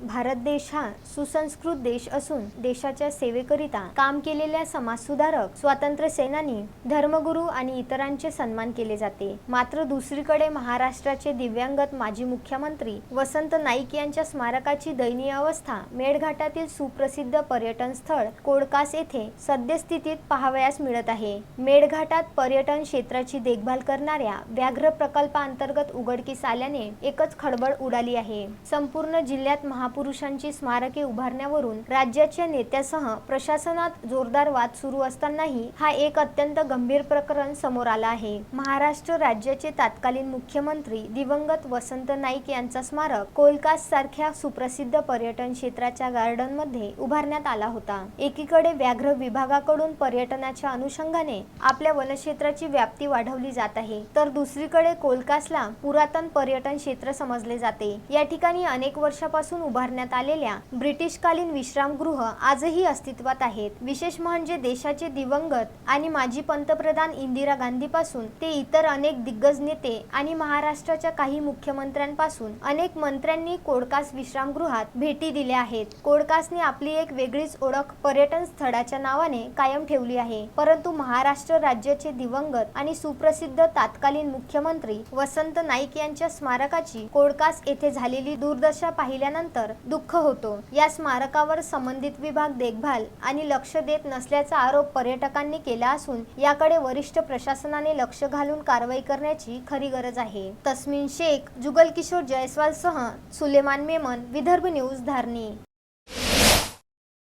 भारत देश हा सुसंस्कृत देश असून देशाच्या सेवेकरिता काम केलेल्या समाजसुधारक स्वातंत्र्य सेनानी धर्मगुरू आणि इतरांचे सन्मान केले जाते. मात्र दुसरीकडे महाराष्ट्राचे दिव्यांगत माजी मुख्यमंत्री वसंत नाईक यांच्या स्मारकाची दयनीय अवस्था मेळघाटातील सुप्रसिद्ध पर्यटन स्थळ कोडकास येथे सद्यस्थितीत पाहावयास मिळत आहे. मेळघाटात पर्यटन क्षेत्राची देखभाल करणाऱ्या व्याघ्र प्रकल्पांतर्गत उघडकीस आल्याने एकच खळबळ उडाली आहे. संपूर्ण जिल्ह्यात महा महापुरुषांची स्मारके उभारण्यावरून राज्याच्या नेत्यासह प्रशासनात जोरदार वाद सुरू असतानाही हा एक अत्यंत गंभीर प्रकरण समोर आला आहे. महाराष्ट्र राज्याचे तत्कालीन मुख्यमंत्री दिवंगत वसंत नाईक यांचा स्मारक कोलकास सारख्या सुप्रसिद्ध पर्यटन क्षेत्राच्या गार्डनमध्ये उभारण्यात आला होता. एकीकडे व्याघ्र विभागाकडून पर्यटनाच्या अनुषंगाने आपल्या वनक्षेत्राची व्याप्ती वाढवली जात आहे तर दुसरीकडे कोलकासला पुरातन पर्यटन क्षेत्र समजले जाते. या ठिकाणी अनेक वर्षापासून उभारण्यात आलेल्या ब्रिटिशकालीन विश्रामगृह आजही अस्तित्वात आहेत. विशेष म्हणजे देशाचे दिवंगत आणि माजी पंतप्रधान इंदिरा गांधीपासून ते इतर अनेक दिग्गज नेते आणि महाराष्ट्राच्या काही मुख्यमंत्र्यांपासून अनेक मंत्र्यांनी कोडकास विश्रामगृहात भेटी दिल्या आहेत. कोडकासने आपली एक वेगळीच ओळख पर्यटन स्थळाच्या नावाने कायम ठेवली आहे. परंतु महाराष्ट्र राज्याचे दिवंगत आणि सुप्रसिद्ध तात्कालीन मुख्यमंत्री वसंत नाईक यांच्या स्मारकाची कोडकास येथे झालेली दुर्दशा पाहिल्यानंतर दुःख होतो. या स्मारकावर संबंधित विभाग देखभाल आणि लक्ष देत नसल्याचा आरोप पर्यटकांनी केला असून याकडे वरिष्ठ प्रशासनाने लक्ष घालून कारवाई करण्याची खरी गरज आहे. तस्मिन शेख जुगल किशोर जयस्वाल सह सुलेमान मेमन विदर्भ न्यूज धारणी.